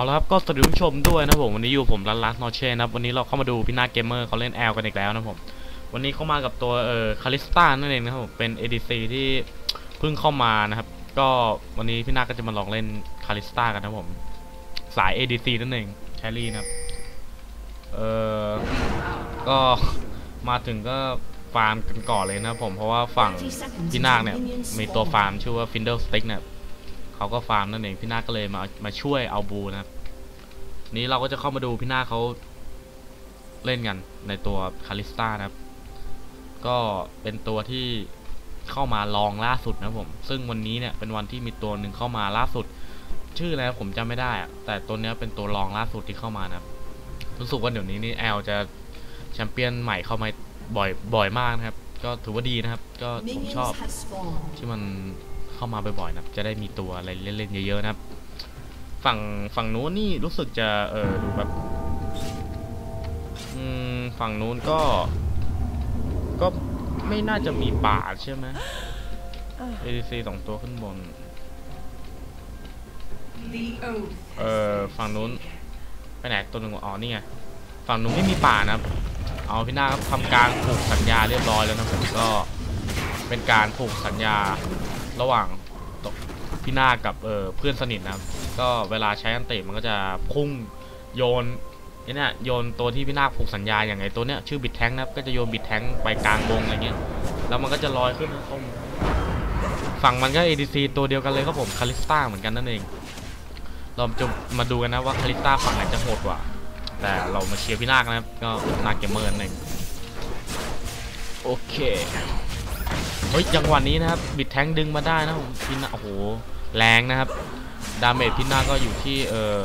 เอาละครับก็สวัสดีผู้ชมด้วยนะผมวันนี้อยู่ผมรันลัสนอเช่นะครับวันนี้เราเข้ามาดูพี่นาเกมเมอร์เขาเล่นแอลกันอีกแล้วนะผมวันนี้เขามากับตัวเอ่อคาริสตานั่นเองนะครับผมเป็น ADC ที่เพิ่งเข้ามานะครับ ก็วันนี้พี่นาก็จะมาลองเล่นคาริสตากันนะผม สาย ADC นั่นเองแครี่นะครับเอ่อก็มาถึงก็ฟาร์มกันก่อนเลยนะผมเพราะว่าฝั่งพี่นาคเนี่ยมีตัวฟาร์มชื่อว่าฟินเดลสติ๊กเนี่ย เขาก็ฟาร์มนั่นเองพี่นาคก็เลยมามาช่วยเอาบูนะครับนี้เราก็จะเข้ามาดูพี่นาคเขาเล่นกันในตัวคาริสตานะครับ ก็เป็นตัวที่เข้ามาลองล่าสุดนะผม ซึ่งวันนี้เนี่ยเป็นวันที่มีตัวหนึ่งเข้ามาล่าสุด ชื่ออะไรผมจำไม่ได้อะแต่ตัวเนี้ยเป็นตัวรองล่าสุดที่เข้ามานะครับรู้สึกว่าเดี๋ยวนี้นี่แอลจะแชมเปี้ยนใหม่เข้ามาบ่อยบ่อยมากนะครับ ก็ถือว่าดีนะครับ ก็ผมชอบที่มัน เข้ามาบ่อยๆนะครับจะได้มีตัวอะไรเล่นๆเยอะๆนะครับ ฝั่งฝั่งนู้นนี่รู้สึกจะเออดูแบบฝั่งนู้นก็ ก็ไม่น่าจะมีป่าใช่ไหม ADC สองตัวขึ้นบน เออฝั่งนู้นไปไหนตัวหนึ่งอ๋อนี่ไงฝั่งนู้นไม่มีป่านะครับเอาพี่นาครับทำการผูกสัญญาเรียบร้อยแล้วนะผมก็เป็นการผูกสัญญา ระหว่างพี่นากับเออเพื่อนสนิทนะครับ ก็เวลาใช้อันเตะมันก็จะพุ่งโยนเนี่ยโยนตัวที่พี่นาผูกสัญญาอย่างไงตัวเนี้ยชื่อบิดแท้งนะก็จะโยนบิดแท้งไปกลางวงอะไรเงี้ยแล้วมันก็จะลอยขึ้นตรงฝั่งมันก็ ADC ตัวเดียวกันเลยครับผมคาริสตาเหมือนกันนั่นเอง เราจะมาดูกันนะว่าคาริสตาฝั่งไหนจะโหดกว่า แต่เรามาเชียร์พี่นาคนะครับก็นาเกมเมอร์นั่นเองโอเค เฮ้ยจังหวะนี้นะครับบิดแทงดึงมาได้นะผมพินาโอ้โหแรงนะครับ ดาเมจพินาก็อยู่ที่เอ่อ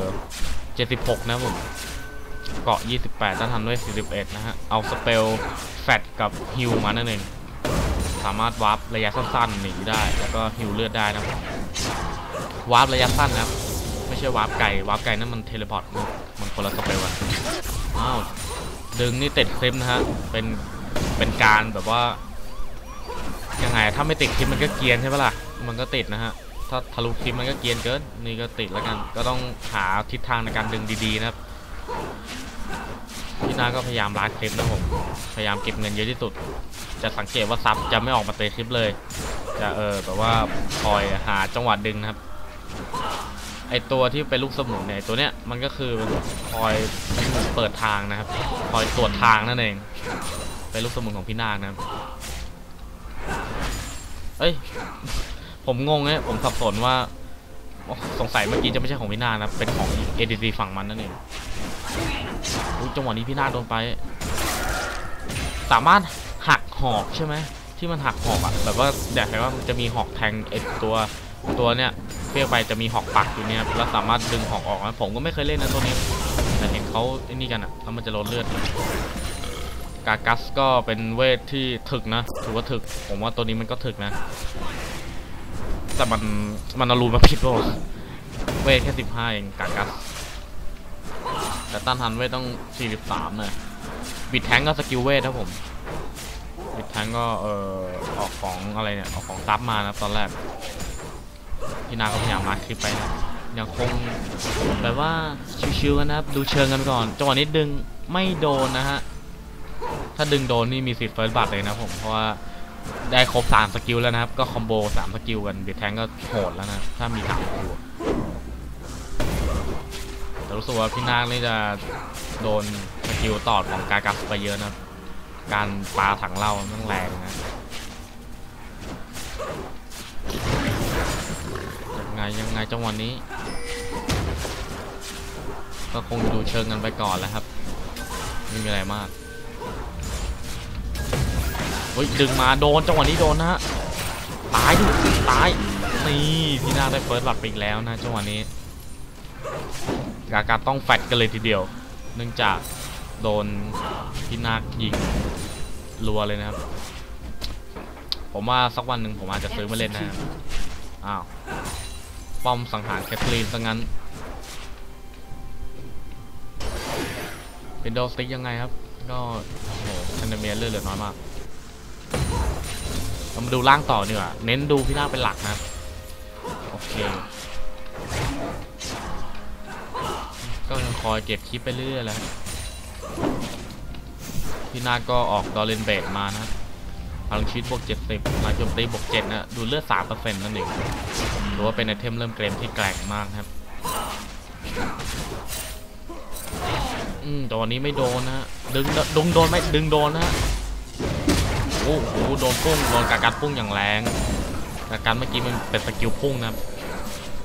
76 นะผมเกาะ 28 ต้านทานด้วย 41 นะฮะ เอาสเปลแฟตกับฮิลมานั่นเองสามารถวาร์ประยะสั้นๆหนีได้แล้วก็ฮิลเลือดได้นะครับวาร์ประยะสั้นนะครับไม่ใช่วาร์ปไก่วาร์ปไก่นั่นมันเทเลพอร์ตมันคนละสเปลกันอ้าวดึงนี่ติดคลิปนะฮะเป็นเป็นการแบบว่า ยังไงถ้าไม่ติดคลิปมันก็เกียนใช่ปะล่ะมันก็ติดนะฮะถ้าทะลุคลิปมันก็เกียนเกินนี่ก็ติดแล้วกัน ก็ต้องหาทิศทางในการดึงดีๆนะครับพี่นาก็พยายามล้างคลิปนะผมพยายามเก็บเงินเยอะที่สุด จะสังเกตว่าซับจะไม่ออกมาเตะคลิปเลย จะเออแบบว่าคอยหาจังหวะดึงนะครับไอตัวที่เป็นลูกสมุนเนี่ยตัวเนี้ยมันก็คือคอยเปิดทางนะครับ คอยตรวจทางนั่นเอง เป็นลูกสมุนของพี่นาคนะครับ เอ้ย ผมงงเนี่ยผมสับสนว่า สงสัยเมื่อกี้จะไม่ใช่ของพี่นานะ เป็นของ ADC ฝั่งมันนั่นเองจังหวะนี้พี่นาโดนไป สามารถหักหอกใช่ไหมที่มันหักหอกอะแบบว่าอยากเห็นว่ามันจะมีหอกแทงไอตัวตัวเนี้ยเพี้ยไปจะมีหอกปักอยู่เนี่ยแล้วสามารถดึงหอกออกนะผมก็ไม่เคยเล่นนะตัวนี้แต่เห็นเขาไอ้นี่กันอะแล้วมันจะลดเลือด กากัสก็เป็นเวทที่ถึกนะถือว่าถึก ผมว่าตัวนี้มันก็ถึกนะ แต่มันมันอารูนมาผิดป่ะเวทแค่สิบห้าเองกากัส แต่ต้านทันเวทต้องสี่สิบสามเลยบิดแทงก็สกิลเวทครับผมบิดแทงก็เอ่อออกของอะไรเนี่ยออกของซับมานะตอนแรกพี่นาก็พยายามมาคลิปไปนะยังคงแบบว่าชิวๆกันนะครับดูเชิงกันก่อนจังหวะนี้ดึงไม่โดนนะฮะ ถ้าดึงโดนนี่มีสิทธิ์เฟิร์สบัตเลยนะผมเพราะว่าได้ครบสามสกิลแล้วนะครับ ก็คอมโบสามสกิลกันบิดแทงก็โหดแล้วนะถ้ามีสามสกิลแต่รู้สึกว่าพี่นาคนี่จะโดนสกิลตอดของกากัสไปเยอะนะการปาถังเหล้ามันแรงนะยังไงยังไงจังหวะนี้ ก็คงดูเชิงกันไปก่อนแล้วครับ ไม่มีอะไรมาก เฮ้ยดึงมาโดนจังหวะนี้โดนนะฮะตายดิตายนี่พี่นาได้เฟิร์สบัตรไปอีกแล้วนะจังหวะนี้กาการต้องแฟดกันเลยทีเดียว เนื่องจากโดนพี่นาคยิงรัวเลยนะครับ ผมว่าสักวันหนึ่งผมอาจจะซื้อมาเล่นนะอ้าวป้อมสังหารแคทเธอรีนซะงั้นเป็นโดสติ๊กยังไงครับ ก็โอ้โหชนเดเมียเลือดเหลือน้อยมาก เรามาดูล่างต่อดีกว่าเน้นดูพี่นาคเป็นหลักนะครับโอเคอยเก็บคลิปไปเรื่อยๆแล้วพี่นาคก็ออกดอลเลนเบดมานะพลังชีวิตบวก70พลังโจมตีบวก7นะดูเลือด3%นั่นเองถือว่าเป็นไอเทมเริ่มเกมที่แกร่งมากครับอืมแต่วันนี้ไม่โดนนะดึงดึงโดนไหมดึงโดนนะ อ้โหโดนพุ่งโดนกากัดพุ่งอย่างแรงกากัดเมื่อกี้มันเป็นสกิลพุ่งนะ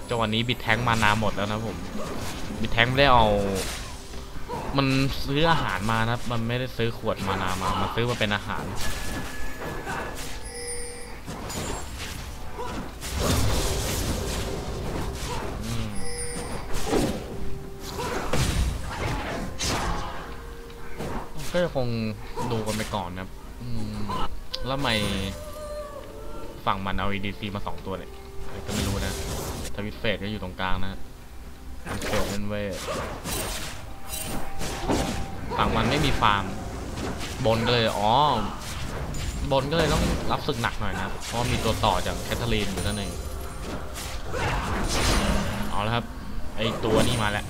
จังหวะนี้บิดแทงมานาหมดแล้วนะผมบิดแทงไม่ได้เอา มันซื้ออาหารมานะมันไม่ได้ซื้อขวดมานามามันซื้อมาเป็นอาหารก็คงดูกันไปก่อนนะครับอืม แล้วทำไมฝั่งมันเอา EDC มาสองตัวเนี่ยก็ไม่รู้นะ ทวิตเฟสก็อยู่ตรงกลางนะเฟสเล่นเวทฝั่งมันไม่มีฟาร์ม บนก็เลย อ๋อ บนก็เลยต้องรับศึกหนักหน่อยนะ เพราะมีตัวต่อจากแคทเธอรีนอยู่นั่นเองเอาแล้วครับ ไอตัวนี้มาแล้ว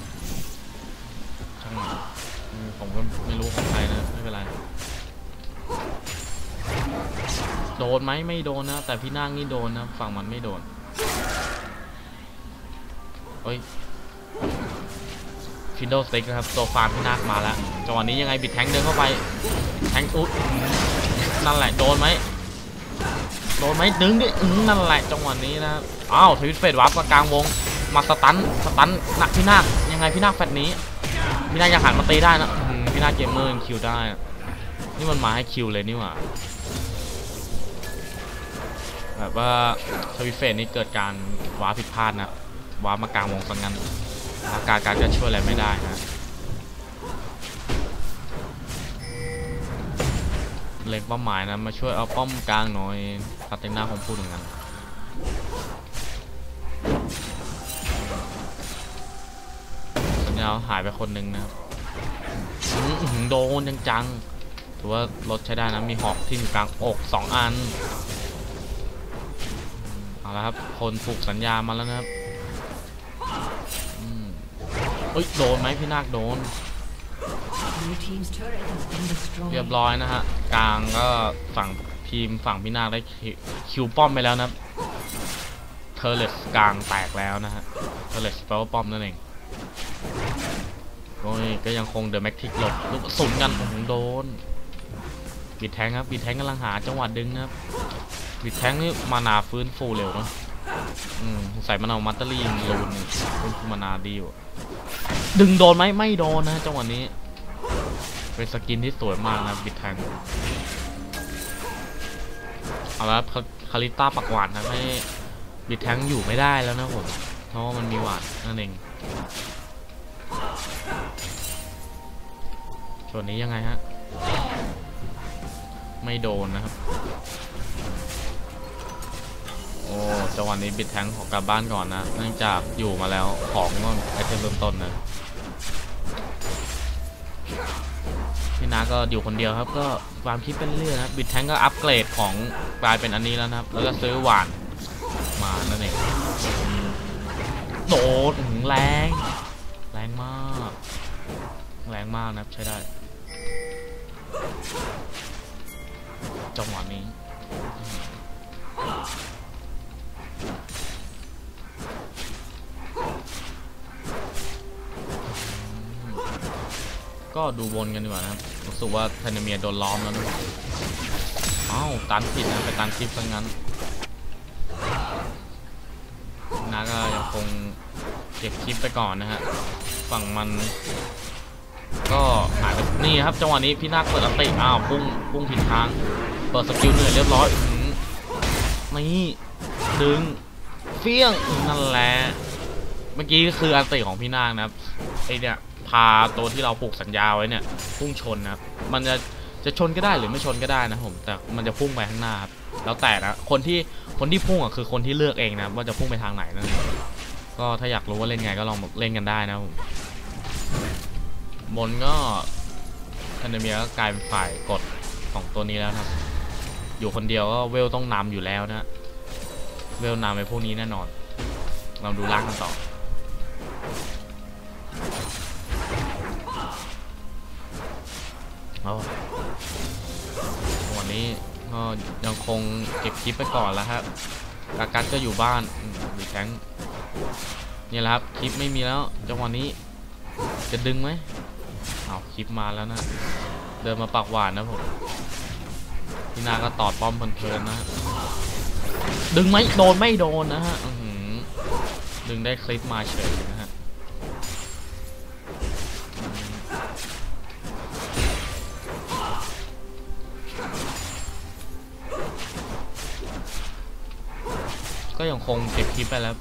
ช่างผมก็ไม่รู้ของใครนะ ไม่เป็นไร โดนไหมไม่โดนนะ แต่พี่นางนี่โดนนะ ฝั่งมันไม่โดนเฮ้ยฟินโดสติกนะครับตัวฟาร์มพี่นาคมาแล้วจังหวะนี้ยังไงบิดแทงเดินเข้าไป แทงอุ๊ยนั่นแหละโดนไหมโดนไหมดึงดิอื้อนั่นแหละจังหวะนี้นะอ้าวทวิตเฟดวับมากลางวง มาสตันสตันหนักพี่นาคยังไงพี่นาคแฟดนี้พี่นาคยังหันมาตีได้นะพี่นาคเกมเมอร์ยังคิวได้ นี่มันมาให้คิวเลยนี่หว่า แบบว่าทวิเฟดนี่เกิดการว้าผิดพลาดนะว้ามากลางวงสังงั้นอาการการจะช่วยอะไรไม่ได้นะเล็งเป้าหมายนะมาช่วยเอาป้อมกลางหน่อยคาเตน่าคงพูดอย่างนั้นสัญญาหายไปคนหนึ่งนะครับโดนจังจังๆถือว่ารถใช้ได้นะมีหอกที่อยู่กลางอกสองอัน เอาละครับคนผูกสัญญามาแล้วนะครับอืมเอ้ยโดนไหมพี่นาคโดน Blue team's turret has been destroyed. เรียบร้อยนะฮะกลางก็ฝั่งทีมฝั่งพี่นาคได้คิวคิวป้อมไปแล้วนะครับเทอร์เลสกลางแตกแล้วนะฮะเทอร์เลสแปลว่าป้อมนั่นเองโอ้ยก็ยังคงเดอะแม็กทิกหลบลูกกระสุนกันโอ้โหโดนบิดแทงครับบิดแทงกำลังหาจังหวะดึงนะครับ บิดแทงนี่มานาฟื้นฟูเร็วเนะอืมใส่มันเอามัตเตอรี่ลูนฟื้นฟูมานาดีอยู่ดึงโดนไหมไม่โดนนะจังหวะนี้ เป็นสกินที่สวยมากนะบิดแทงเอาละคาคาริต้าปักหวานทำให้บิดแทงอยู่ไม่ได้แล้วนะผมเพราะว่ามันมีหวานนั่นเองส่วนนี้ยังไงฮะ ไม่โดนนะครับ อ้จังหวะนี้บิดแทงของกลับบ้านก่อนนะ เนื่องจากอยู่มาแล้วของก็ไอเทมเริ่มต้นนะพี่นาก็อยู่คนเดียวครับ ก็ความคิดเป็นเรื่อยนะบิดแทงก็อัปเกรดของกลายเป็นอันนี้แล้วนะครับ แล้วก็ซื้อหวานมานั่นเองโดดหือแรง แรงมาก แรงมากนะใช้ได้จังหวะนี้ ก็ดูวนกันดีกว่านะครับรู้สึกว่าเทนเมียโดนล้อมแล้วนะอ้าวตันผิดนะไปตันคลิปซะงั้นนาก็ยังคงเก็บคลิปไปก่อนนะฮะฝั่งมัน ก็หายไปนี่ครับจังหวะนี้พี่นาคเปิดอันติอ้าวพุ่งพุ่งผิดทางเปิดสกิลเหนื่อยเรียบร้อยนี่ดึงเฟี้ยงนั่นแหละเมื่อกี้คืออันติของพี่นาคนะครับไอเนี่ย พาตัวที่เราผูกสัญญาไว้เนี่ยพุ่งชนนะมันจะจะชนก็ได้หรือไม่ชนก็ได้นะผมแต่มันจะพุ่งไปข้างหน้าครับแล้วแต่นะคนที่คนที่พุ่งอะคือคนที่เลือกเองนะว่าจะพุ่งไปทางไหนนั่นก็ถ้าอยากรู้ว่าเล่นไงก็ลองเล่นกันได้นะผมบนก็ทันเดเมียก็กลายเป็นฝ่ายกดของตัวนี้แล้วครับ อยู่คนเดียวก็เวลต้องนำอยู่แล้วนะเวลนำไปพวกนี้แน่นอน เราดูล่างกันต่อ เอาวันนี้ก็ยังคงเก็บคลิปไปก่อนแล้วครับกากัสก็อยู่บ้านมีแทงนี่แหละครับคลิปไม่มีแล้วจังหวะนี้จะดึงไหมเอาคลิปมาแล้วนะ เดินมาปากหวานนะผมพี่นาก็ตอดป้อมเพลินๆนะฮะดึงไหมโดนไม่โดนนะฮะดึงได้คลิปมาเฉยนะ ยังคงเก็บคลิปไปแล้ว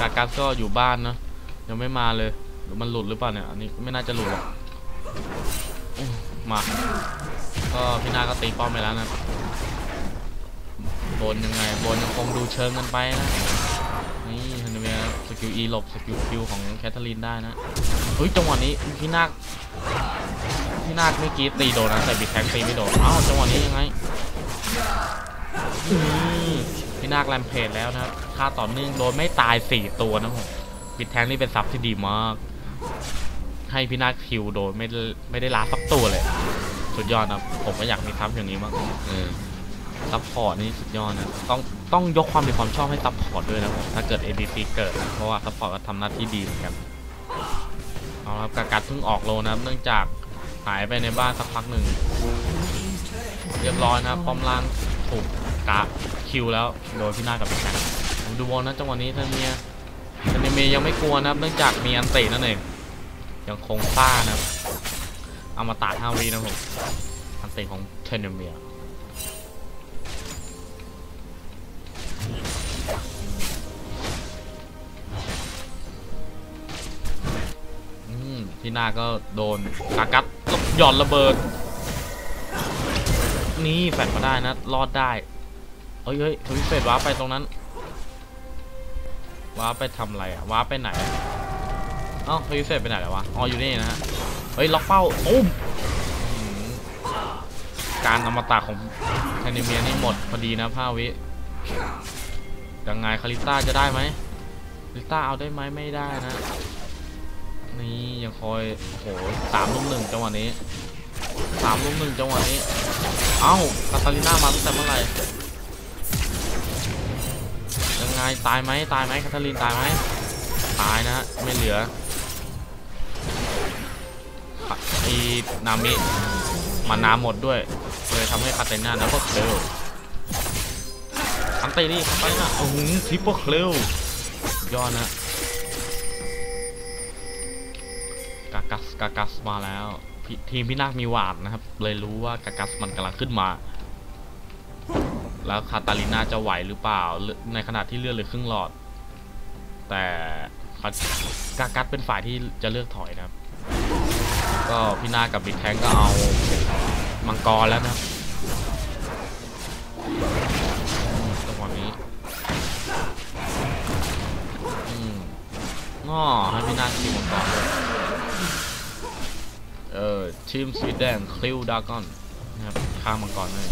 กากัสก็อยู่บ้านนะยังไม่มาเลยหรือมันหลุดหรือเปล่าเนี่ยอันนี้ไม่น่าจะหลุดหรอกมาก็พี่นาก็ตีป้อมไปแล้วนะบนยังไงบนยังคงดูเชิงกันไปนะนี่ฮันเมียสกิล E หลบสกิล Q ของแคทเธอรีนได้นะเฮ้ยจังหวะนี้พี่นาคพี่นาคเมื่อกี้ตีโดนนะแต่บิดแทงตีไม่โดนอ้าวจังหวะนี้ยังไง พี่นาคแรมเพจแล้วนะครับค่าต่อเนื่องโดนไม่ตาย 4 ตัวนะผมบิดแทงนี่เป็นซับที่ดีมาก ให้พี่นาคคิวโดยไม่ได้ไม่ได้ล้าสักตัวเลย สุดยอดนะผมก็อยากมีซับอย่างนี้มากเออซับพอร์ตนี่สุดยอดนะต้องต้องยกความดีความชอบให้ซับพอร์ตด้วยนะผมถ้าเกิด ADC เกิดนะเพราะว่าซับพอร์ตก็ทำหน้าที่ดีเหมือนกันเอาละครับกากัดเพิ่งออกโลนะครับเนื่องจากหายไปในบ้านสักพักหนึ่ง Blue team's turret has been เรียบร้อยนะครับป้อมล่างถูกกา คิวแล้วโดยพี่หน้ากับพี่แซดูบอลนะจังหวะนี้เทนเมียเทนเมียยังไม่กลัวนะครับเนื่องจากมีอันตินั่นเองยังคงซ่านะครับเอามาตาห้าวีนะผมอันติของเทนเมียพี่หน้าก็โดนกากัดหย่อนระเบิด นี่แฟดมาได้นะ รอดได้ เฮ้ยเฮ้ยทวิเฟดว้าไปตรงนั้น ว้าไปทำอะไรอะว้าไปไหนอะเอ้าทวิเฟดไปไหนแล้ววะ อ๋ออยู่นี่นะฮะ เฮ้ยล็อกเป้าอุ้มการอมตะของแทนนิเมียนี่หมดพอดีนะผ้าวิยังไงคาริต้าจะได้ไหมคาริต้าเอาได้ไหมไม่ได้นะ นี่ยังคอยโอ้โหสามลุมหนึ่งจังหวะนี้สามลุมหนึ่งจังหวะนี้ เอ้าคาตาลิน่ามาตั้งแต่เมื่อไหร่ ไงตายไหมตายไหมคาตาลินตายไหมตายนะไม่เหลือไอีนามิมานาหมดด้วยเลยทำให้คาเตน่าดับเบิลเคลวอันตีนี่คาตน่าโอ้โหทริปเปิลเคลวยอดนะกากัสกากัสมาแล้วทีมพี่นาคมีหวาดนะครับ เลยรู้ว่ากากัสมันกำลังขึ้นมา แล้วคาตาลิน่าจะไหวหรือเปล่า ในขณะที่เลือดเหลือครึ่งหลอด แต่คากากัสเป็นฝ่ายที่จะเลือกถอยนะครับ ก็พี่นากับบิดแทงก็เอามังกรแล้วนะครับอืมจังหวะนี้อง้อให้พี่นาคตีมังกรด้วยเออทีมสวีเดนคลิวดากอนนะครับข้ามมังกรเลย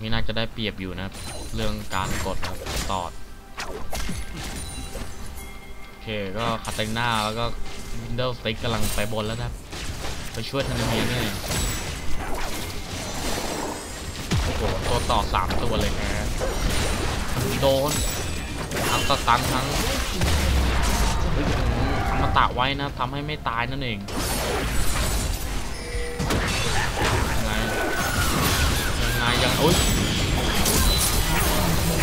พี่น่าจะได้เปรียบอยู่นะเรื่องการกดนะครับตอดโอเคก็คาเตน่าแล้วก็วินเดลสติ๊กกำลังไปบนแล้วนะครับไปช่วยทันเมียนี่โอ้โหตัวต่อสามตัวเลยแฮะโดนทั้งสตันทั้งเฮ้ยอมตะไว้นะทำให้ไม่ตายนั่นเอง ยังไงยังอุ้ย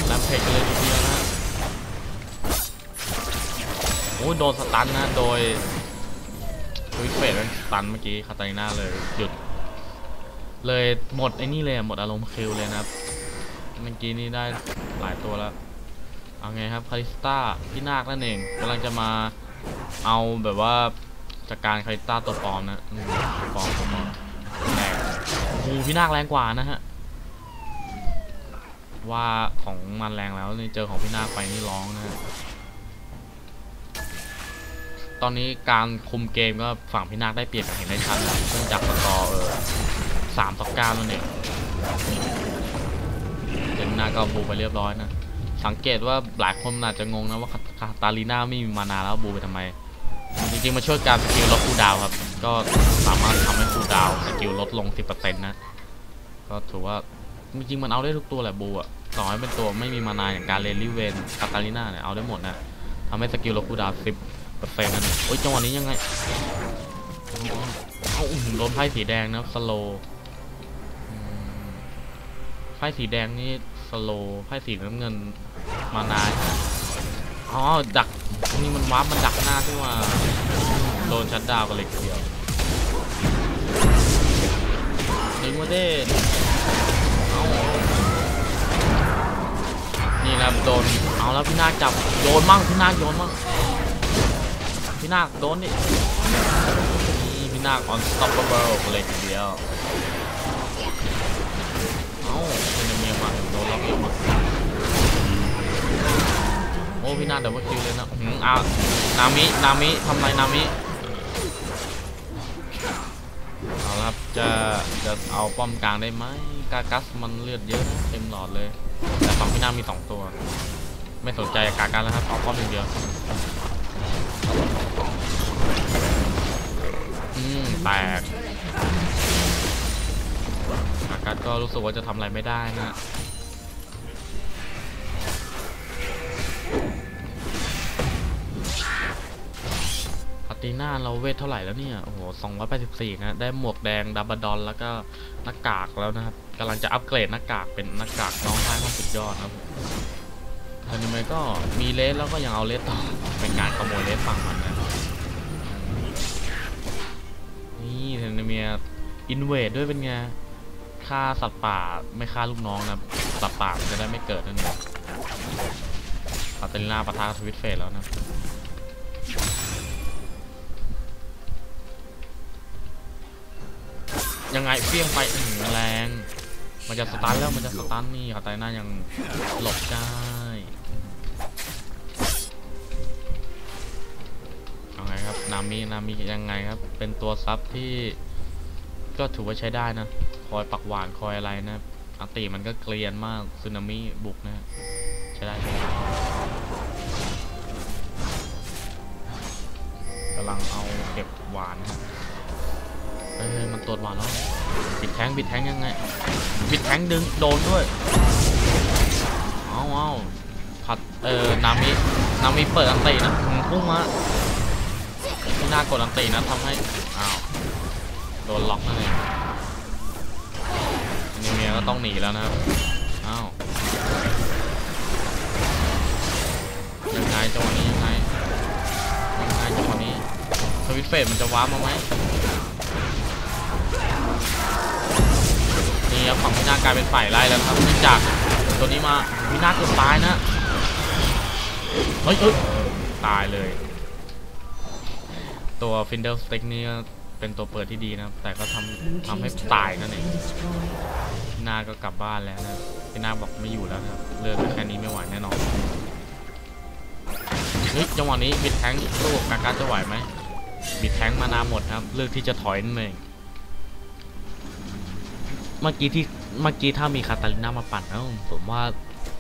แรมเพจกันเลยทีเดียวนะ โอ้ยโดนสตันนะ โดยวิตเฟสสตันเมื่อกี้คาตาลิน่าเลยหยุด เลยหมดไอ้นี่เลยหมดอารมณ์คิวเลยนะครับเมื่อกี้นี่ได้หลายตัวแล้ว เอาไงครับคาริสตาพี่นาคนั่นเองกำลังจะมาเอาแบบว่าจากการคาริสตาตัวปลอมนะตัวปลอมตัวปลอมแรงโอ้โหพี่นาคแรงกว่านะฮะ ว่าของมันแรงแล้วนี่เจอของพี่นาคไปนี่ร้องนะฮะตอนนี้การคุมเกมก็ฝั่งพี่นาคได้เปรียบอย่างเห็นได้ชัดนะเนื่องจากสกอร์เออสามต่อเก้านั่นเองเจนนาก็บูไปเรียบร้อยนะสังเกตว่าหลายคนอาจจะงงนะว่าคาตาลีน่าไม่มีมานาแล้วบูไปทำไม จริงๆมาช่วยการสกิลลดคูดาวครับ ก็สามารถทำให้คูดาวสกิลลดลง 10%นะ ก็ถือว่าจริงๆมันเอาได้ทุกตัวแหละบูอะ ต่อให้เป็นตัวไม่มีมานาอย่างการเลนลิเวนคาตาลีน่าเนี่ยเอาได้หมดนะทำให้สกิลลดคูดาวน์10%นั่นเองโอ้ยจังหวะนี้ยังไงเอาอื้อหือโดนไพ่สีแดงนะสโลไพ่สีแดงนี่สโลไพ่สีน้ำเงินมานาอ๋อดักนี่มันวาร์ปมันดักหน้าด้วยว่าโดนชัดดาวกันเลยเดียวดึงมาเด้ นี่แหละโดนเอาแล้วพี่นาคจับโยนมั่งพี่นาคโยนมั่งพี่นาคโดนดินี่พี่นาค unstoppable กันเลยทีเดียวเอ้าเป็นเมียมาโดนล็อกเอวมาโอ้พี่นาเดี๋ยวว่าคิวเลยนะหืมอานามินามิทำไรนามิเอาละครับจะจะเอาป้อมกลางได้ไหมกากัสมันเลือดเยอะเต็มหลอดเลย สองพี่น้ามีสองตัว ไม่สนใจกากันแล้วครับเอาป้อมอย่างเดียวอืมแตกอากัสก็รู้สึกว่าจะทำอะไรไม่ได้นะ อาตีน่าเราเวทเท่าไหร่แล้วเนี่ย โอ้โห284นะ ได้หมวกแดงดับบดอนแล้วก็หน้ากากแล้วนะครับกำลังจะอัปเกรดหน้ากากเป็นหน้ากากน้องท้ายของสุดยอดครับอันนี้มันก็มีเลสแล้วก็ยังเอาเลสต่อ เป็นการขโมยเลสฝั่งมันนะ นี่เทนเมียอินเวดด้วยเป็นไงฆ่าสัตว์ป่าไม่ฆ่าลูกน้องนะ สัตว์ป่ามันจะได้ไม่เกิดนั่นเองคาตาลินาปะทะทวิตเฟสแล้วนะ ยังไงเฟี้ยงไปอื้อหืแรง มันจะสตันแล้วมันจะสตันนี่คาตาลินายังหลบได้เอาไงครับนามินามิยังไงครับ เป็นตัวซับที่ ก็ถือว่าใช้ได้นะ คอยปักหวานคอยอะไรนะอันติมันก็เกลียนมากซึนามิบุกนะ ใช้ได้ใช้ได้กำลังเอาเก็บหวานนะเฮ้ย เฮ้ยมันตรวจหวาแล้วปิดแทงปิดแทงยังไงปิดแทงดึงโดนด้วยเอาเอาผัดเออนามินามิเปิดอันตินะอืมพุ่งมาที่หน้ากดอันตินะทำให้อ้าวโดนล็อกนั่นเองนี่เมียก็ต้องหนีแล้วนะครับอ้าวยังไงจังหวะนี้ยังไงยังไงจังหวะนี้สวิตเฟสมันจะว้ามาไหม นี่ครับฝั่งพินากลายเป็นฝ่ายไล่แล้วครับเนื่องจากตัวนี้มาพินาเกือบตายนะเฮ้ยเอ้ยตายเลย ตัวฟินเดลสเต็กนี่เป็นตัวเปิดที่ดีนะแต่ก็ทำทำให้ตายนั่นเองพินาก็กลับบ้านแล้วนะพี่นาบอกไม่อยู่แล้วครับเลือดแค่นี้ไม่ไหวแน่นอนเฮ้ยจังหวะนี้บิดแทงค์สู้กับกาการจะไหวไหมบิดแทงมานาหมดครับ เลือกที่จะถอยนั่นเอง เมื่อกี้ที่เมื่อกี้ถ้ามีคาตาลิน่ามาปั่นเอ้าผมว่า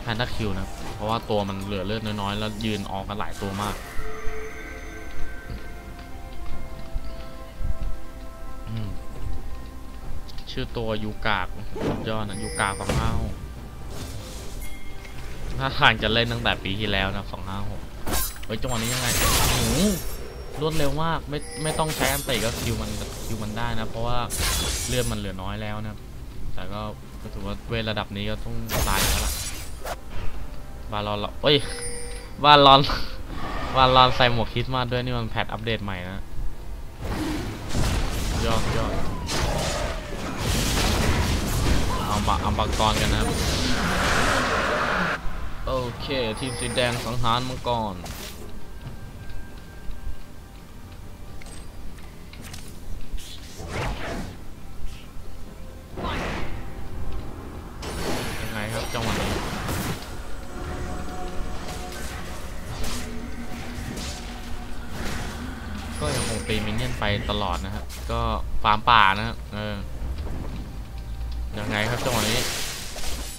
แพนด้าคิวนะเพราะว่าตัวมันเหลือเลือดน้อยๆ แล้วยืนออกกันหลายตัวมากชื่อตัวยูกากยอดนะยูกากสองห้าถ้าทางจะเล่นตั้งแต่ปีที่แล้วนะสองห้าหกเฮ้ยจังหวะนี้ยังไงโอ้รวดเร็วมากไม่ไม่ต้องใช้อันติก็คิวมันคิวมันได้นะ เพราะว่าเลือดมันเหลือน้อยแล้วนะ แต่ก็ก็ถือว่าเวทระดับนี้ก็ต้องตายแล้วล่ะบาลอนเราเอ้ยบาลอนบาลอนใส่หมวกคริสต์มาสด้วยนี่มันแพทอัปเดตใหม่นะยอดยอดเอามาเอามังกรกันนะโอเคทีมสีแดงสังหารมังกร ก็ยังคงตีมินเนี่ยนไปตลอดนะฮะก็ฟาร์มป่านะฮะเออยังไงครับจังหวะนี้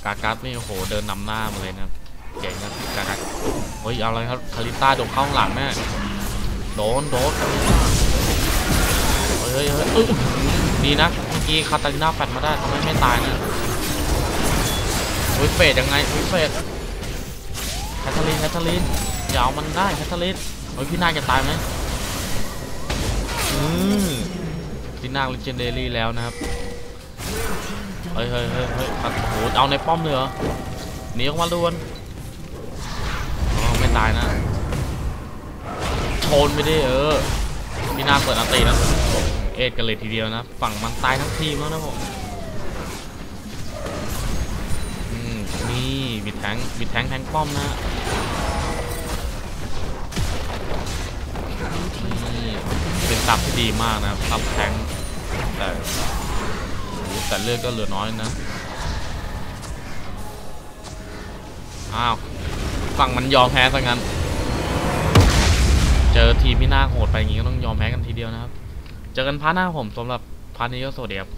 กากัสนี่โอ้โหเดินนำหน้ามาเลยนะเก่งนะกากัสเฮ้ยเอาอะไรครับคาริต้าโดดเข้าหลังแม่โดนโดนเฮ้ยเฮ้ยเฮ้ยเอ้ยดีนะเมื่อกี้คาตาลิน่าแฟดมาได้ทำให้ไม่ตายนะเฮ้ยเฟดยังไงเฮ้ยเฟดแคทเธอรีนแคทเธอรีนอย่าเอามันได้แคทเธอรีนเฮ้ยพี่นาคจะตายไหม ที่นาง legendary แล้วนะครับ เฮ้ยเฮ้ยเฮ้ยเฮ้ยโอ้โหเอาในป้อมเลยเหรอหนีออกมาล้วนไม่ตายนะ ชนไปดิเออพี่นาเปิดอันตีนะ เอ็ดกันเลยทีเดียวนะ ฝั่งมันตายทั้งทีมแล้วนะผมนี่บิดแทงบิดแทงแทงป้อมนะ นี่เป็นซับที่ดีมากนะครับซับแทงแต่แต่เลือดก็เหลือน้อยนะ อ้าว ฝั่งมันยอมแพ้ซะงั้น เจอทีมที่น่าโหดไปอย่างนี้ก็ต้องยอมแพ้กันทีเดียวนะครับ เจอกันพาร์ทหน้าผมสำหรับพาร์ทนี้ก็สวัสดีครับ